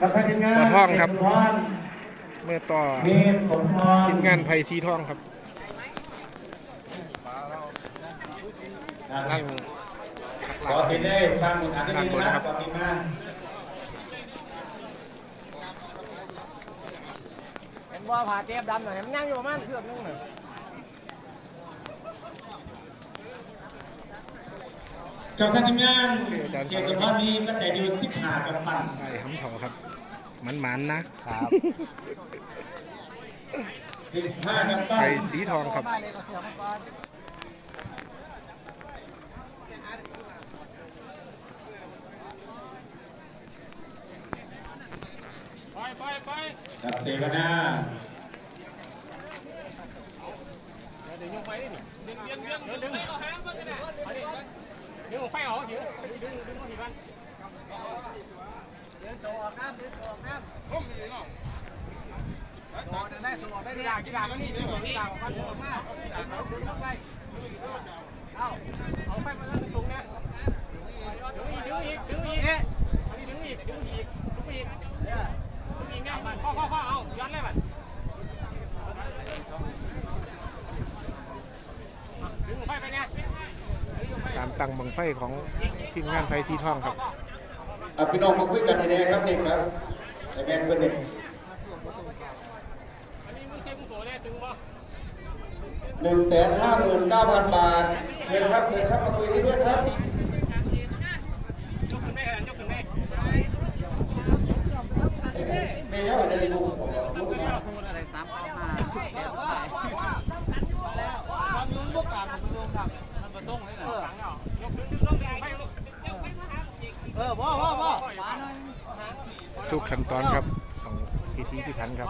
กับทีมาท่องครับ เมื่อต่อทีมงานไผ่สีทองครับนะคนั่รับงขอติดได้ฟังหมุนอันนี้นะครับขอติดมานว่าผ่าเจ็บดำหน่อยมันนั่งอยู่ประมาณเกือบนึงหน่อย กับทางทีมงานเกียรติสมพรมีตั้งแต่ดิวสิบห้ากับปั่นไอ้หำเถาครับ มันมันๆนะครับสิบห้ากับปั่ไผ่นสีทองครับบ้านเลยก็เสียมาก่อนกับเสว นาดึงไฟออกเฉยวดึงดึงทีกันเดึงโซ่ออกน้ำดึงโซ่ออกน้ำพุ่มอยู่เนาะโซ่ได้โซ่ได้กีฬากีฬาก็นี่ดึงกีฬาออกมาโซ่มาดึงไปเอาเอาไฟมาแล้วตรงนี้ดึงอีกดึงอีกดึงอีกดึงอีกดึงอีกดึงอีกดึงอีกเนี่ยข้อข้อข้อเอายันเลยมันดึงไฟไปเนี่ย การตั้งบังไฟของทีมงานไผ่สีทองครับเอะพี่น้องมาคุยกันในแดงครับนี่ครับในแดงเป็นนี่อันนี้มึงใช้มึงโสดแน่ถึงบ่หนึ่งแสนห้าหมื่นเก้าพันบาท เชิญครับเชิญครับมาคุยให้ด้วยครับยกขึ้นได้ขนาดยกขึ้นได้เมย์เอาในลูกลูกมาสมมติอะไรสามเอามาทำยุ่งบกการมันยุ่งดักมันมาต้งเลยนะยกขึ้นดึงลงไป เออพ่อพ่อพ่อทุกขั้นตอนครับของพิธีพิถันครับ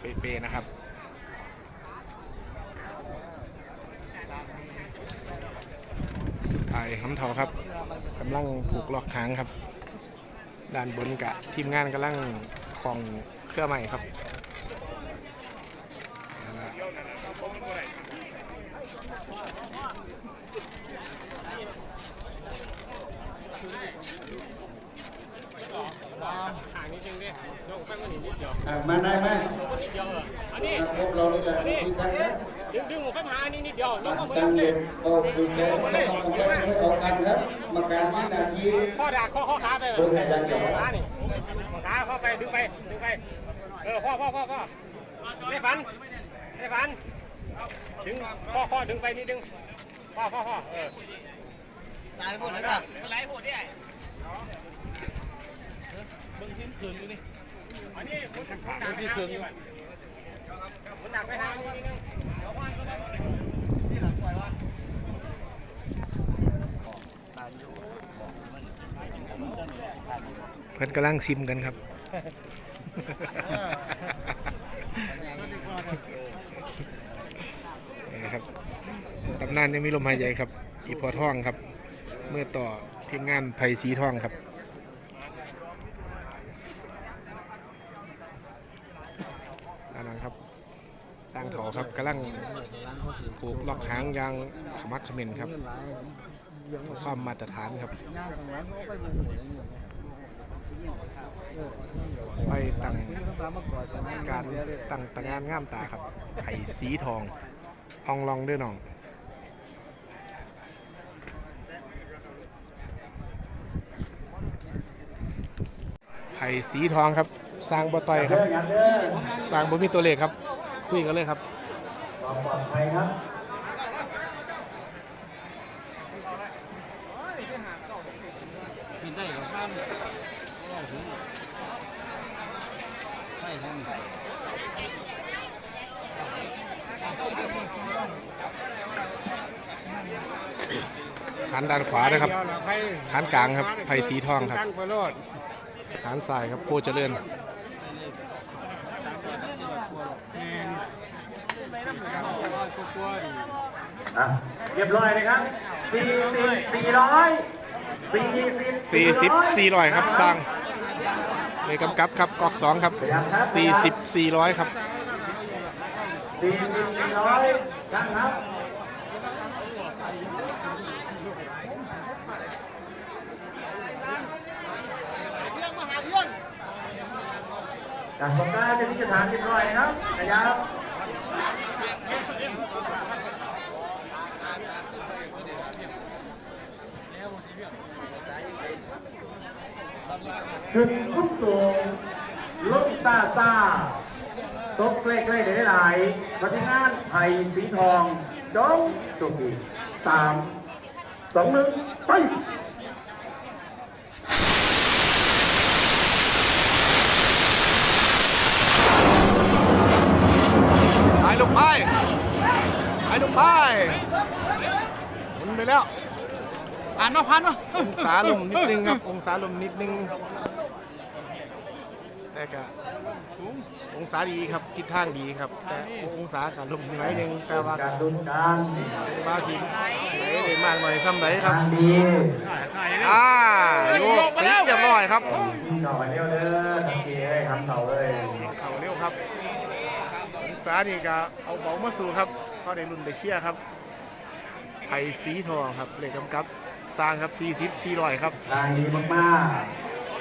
เป๊ะๆนะครับไอ้หำเถาครับกำลังผูกล็อกหางครับ ด้านบนกะทีมงานกำลังคลองเครื่องใหม่ครับนั่นล่ะ ห่างนิดนึงดิยกไปมันนิดเดียวอะมาได้ไหมนิดเดียวอันนี้พวกเรานี่แหละคุยกันนะดึงดึงหัวข้ามหานี่นิดเดียวยกมาเหมือนตั้งเลเด็ยกก็คือแกต้องทำกันให้ออกกันครับมาการวินาทีข้อดาข้อข้อขาไปเบิ่งให้ยังเดียวขานี่ขาเข้าไปดึงไปดึงไปเออพ่อพ่อพ่อพ่อไม่ฝันไม่ฝันดึงพ่อพ่อดึงไปนิดนึงพ่อพ่อพ่อเออตายไปหมดแล้วครับไหลหมดเนี่ย เบิ่งคืนอยู่นี่อันนี้คุณคุณดักไปทางนี้คุณดักไปทางที่หลังปล่อยวะเพื่อนกำลังซิมกันครับนะครับตำนานยังมีลมหายใจครับ อีพอท่องครับ เมื่อต่อทีมงานไผ่สีท่องครับอันนั้นครับ ตั้งถอครับกำลังผูกล็อกหางยางขมักเขม้นครับความมาตรฐานครับ ไปตั้งการตั้งตางานง่ามตาครับไผ่สีทองอองลองด้วยน้องไผ่สีทองครับ สร้างบ่ต่อยครับ สร้างบ่มีตัวเลขครับ คุยกันเลยครับความปลอดภัยครับกินได้กับข้ามก็ถึงใช่ทั้งฐานด้านขวานะครับฐานกลางครับไผ่สีทองครับฐานซ้ายครับโคเจริญ เรียบร้อยเลยครับสี่สิบสี่ร้อยสี่สิบสี่ร้อยครับสร้างเลยกำกับครับกอกสองครับสี่สิบสี่ร้อยครับสี่สร้อยตั้งครับจากปากกาเป็นสถานเรียบร้อยครับขยับ ขึ้นสูงสูงลงตาซาตกใกล้ๆหลายๆมาที่งานไผ่สีทองจงโชคดีสามสองหนึ่งไปไปลูกไปไปลูกไปหมุนไปแล้วผ่านมาผ่านมาองศาลมนิดนึงครับองศาลมนิดนึง แต่ก็องศาดีครับทิศทางดีครับ แต่องศาขาลมนิดนึงแต่ว่าการก็ดุนการบางทีไหลได้มากหน่อยซ้ำไหนครับทางดีอ่าโยกติ๊กเรียบร้อยครับต่อไปเร็วเด้อทันทีเลยครับเขาเลยเข่าเร็วครับองศานี่ก็เอาเบามาสู่ครับก็ได้รุ่นได้เชียร์ครับไผ่สีทองครับเลขกำกับสร้างครับ40 400ครับทางดีมาก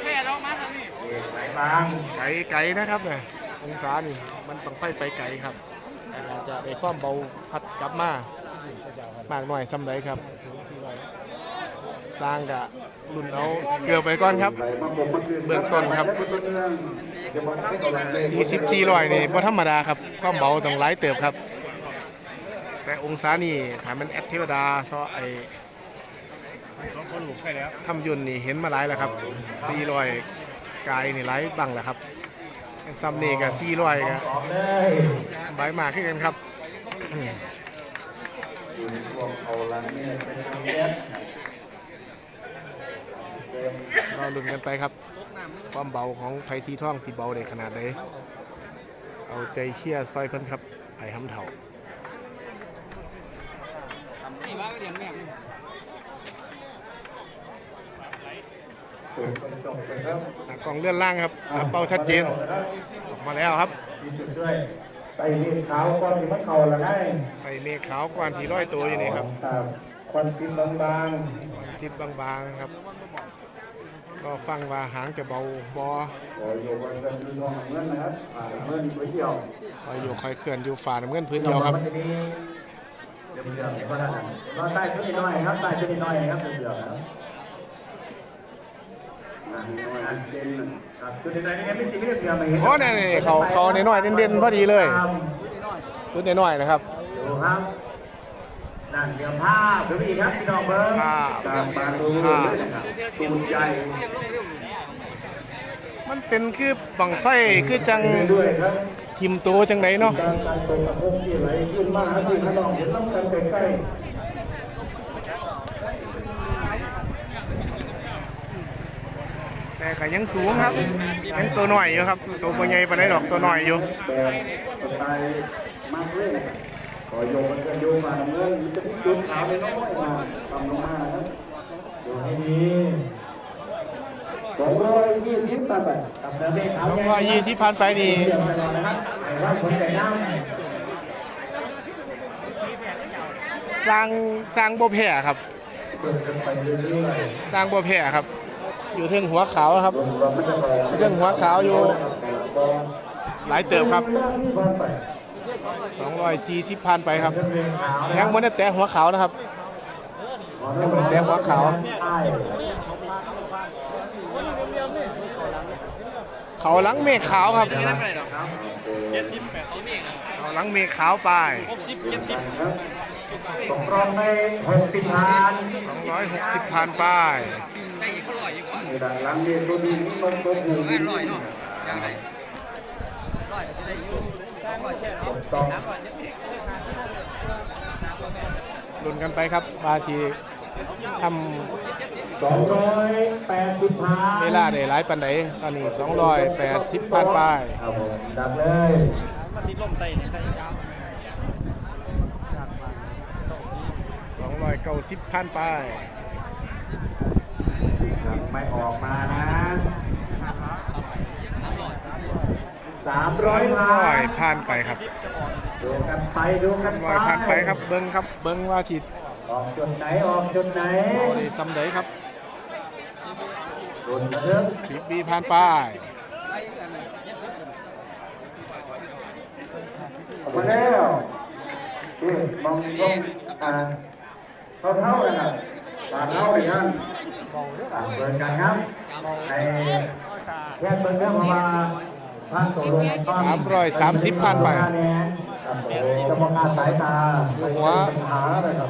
แม่เรามาทางนี้ๆเอก ไหนบางไกลไกลนะครับเนี่ยองศานี่มันต้องไปไปไกลครับแต่เราจะได้ความเบาพัดกลับมามากหน่อยซ้ำไรครับ สร้างกะรุ่นเอาเกลือไปก่อนครับไหลมาผมมาคืนเบื้องต้นครับ เบื้องต้นเดี๋ยวมันต้องแรงเลย40 400นี่บ่ธรรมดาครับความเบาต้องหลายเติบครับ แต่องศานี่ถ้ามันแอดเทวดาเพราะไอ้ทำยนต์นี่เห็นมาหลายแล้วครับ400 กายนี่หลายบังแหล้วครับซัมเนกับ400กับออกเลยใบหมากขึ้นกันครับเขาลุ้นกันไปครับ ความเบาของไทยทีท่องสีเบาได้ขนาดไหนเอาใจเชี่ยร์ซอยเพิ่นครับไผ่หำเถา นี่ว่าเรียนแม่เปิดกระจกเลยครับหน้ากล่องเลื่อนล่างครับเป้าชัดเจนออกมาแล้วครับสีจุดด้วยใส่มีดขาวก้อนที่มันเข่าละได้ไปเมฆขาวกวานที่ร้อยตัวอยู่นี่ครับครับควันกินบางติดบางๆครับ ก็ฟังว่าหางจะเบาบอๆขออยู่บนเรือนทองเงินนะครับผ่านเงินไปเที่ยวคอยอยู่คอยเคลื่อนอยู่ฝ่าน้ำเงินพื้นเดียวครับมันจะมีเดือดเดือดก็ได้รอใต้ชุดนิดหน่อยครับใต้ชุดนิดหน่อยครับเดือดเดือดครับ โอ้เนี่ยๆเขาเขาในน้อยๆเด่นๆพอดีเลยตัวน้อยๆนะครับดูครับนั่นเดี๋ยวภาพดูอีกครับพี่น้องเบิ้งภาพตามมาดูเลยนะครับตูนใหญ่มันเป็นคือบังไฟคือจังด้วยครับทิมโตจังไหนเนาะ การการตรงกับพวกที่ไหลขึ้นมาหาที่ข้างนอกเห็นต้องกันใกล้ แต่ ก็ยังสูงครับยังตัวหน้อยอยู่ครับ ตัวปใหญ่ปานใดดอกตัวหน้อยอยู่ๆแบบสไตล์มาเลยนะครับขอนกันโยนมาเงินมันจะมีจุดขาวในน้อยมาทำลงมาครับดูให้ดีสองร้อยยี่สิบตันไปกับเดิมเองขาวน้องแก่ว่ายี่ที่ผ่านไปนี่เดี๋ยวไปก่อนนะครับไอ้ว่าคนแต่น้ำสร้างสร้างบ่แพ้ครับ สร้างบ่แพ้ครับ อยู่เทิงหัวขาวครับเรื่องหัวขาวอยู่ หลายเติบครับ240ผ่านไปครับ ยังไม่ได้แตะหัวขาวนะครับ ยังไม่ได้แตะหัวขาว เขาหลังเมฆขาวครับ เขาหลังเมฆขาวไปหกสิบเจ็ดสิบตกรองในหกสิบพัน260ผ่านไป ด้อีกก็ลอยอีกว่าในด้านหลังนี่ตัวนี้มันตัวผู้ไม่ลอยเนาะยังไงลอยจะได้อยู่ลอยเจ็ดสิบต้องลุ้นกันไปครับว่าทีทสองร้อยแปดสิบพันำเวลาได้หลายปันไดตอนนี้280ผ่านไปครับผมดับเลยมันติดลมไตเนี่ยไตยาว290ผ่านไป ยังไม่ออกมานะสามร้อยพัร้อยนผ่านไปครับดูกันไปดูกันไปร้อยผ่านไปครับเบิ้งครับเบิ้งว่าทีออกจุดไหนออกจุดไหนเอาได้ซ้ำไดครับรุนกระเทือกสิบปีผ่านไปมาแล้วนี่มองลงอ่าเท่าเท่าๆกันนะตาเท่าไปท่านอ่า เปิดกันครับในแยกเป็นเรื่องมาท่านตกลงสามร้อยสามสิบพันไปครับผมจะมองอาสายตาหัวปัญหาเลยครับ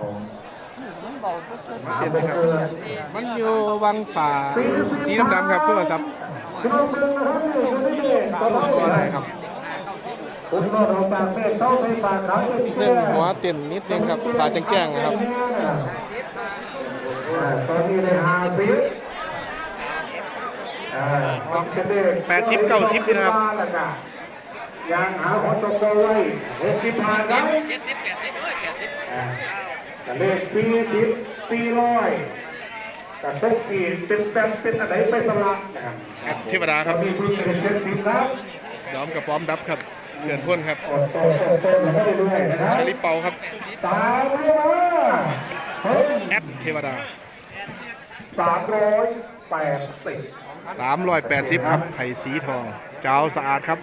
ผมหาเห็นไหไปมครับเจอมันอยู่วังฝาสีดำๆครับโทรศัพท์คุณลงมือนะครับนี่คุณนี่ตอนตัวอะไรครับคุณก็ลงจากเมฆเข้าไปฝากเขาที่เรื่องหัวเต้นนิดนึงครับฝาแจ้งๆนะครับอ่า ตอนนี้ในหาซิอ่าออกจะได้แปดสิบเก้าสิบนี่นะครับยางหาคนตกตัวไว้หกสิบห้าครับเจ็ดสิบแปดสิบเอ้ยแปดสิบอ่าแต่เลขสี่สิบสี่ร้อยแต่ต้องขีดเป็นแฟมเป็นอะไรไปสลักนะครับแอดเทวดาครับมีพื้นเป็นเจ็ดสิบครับยอมกับพร้อมดับครับเดือนพ่นครับอดโตโตโตมาได้เรื่อยๆนะครับชลิปเปาครับตามไม่ว่าเฮ้ยแอดเทวดา สามร้อยแปดสิบ 380 ครับไผ่สีทอง เจ้าสะอาดครับ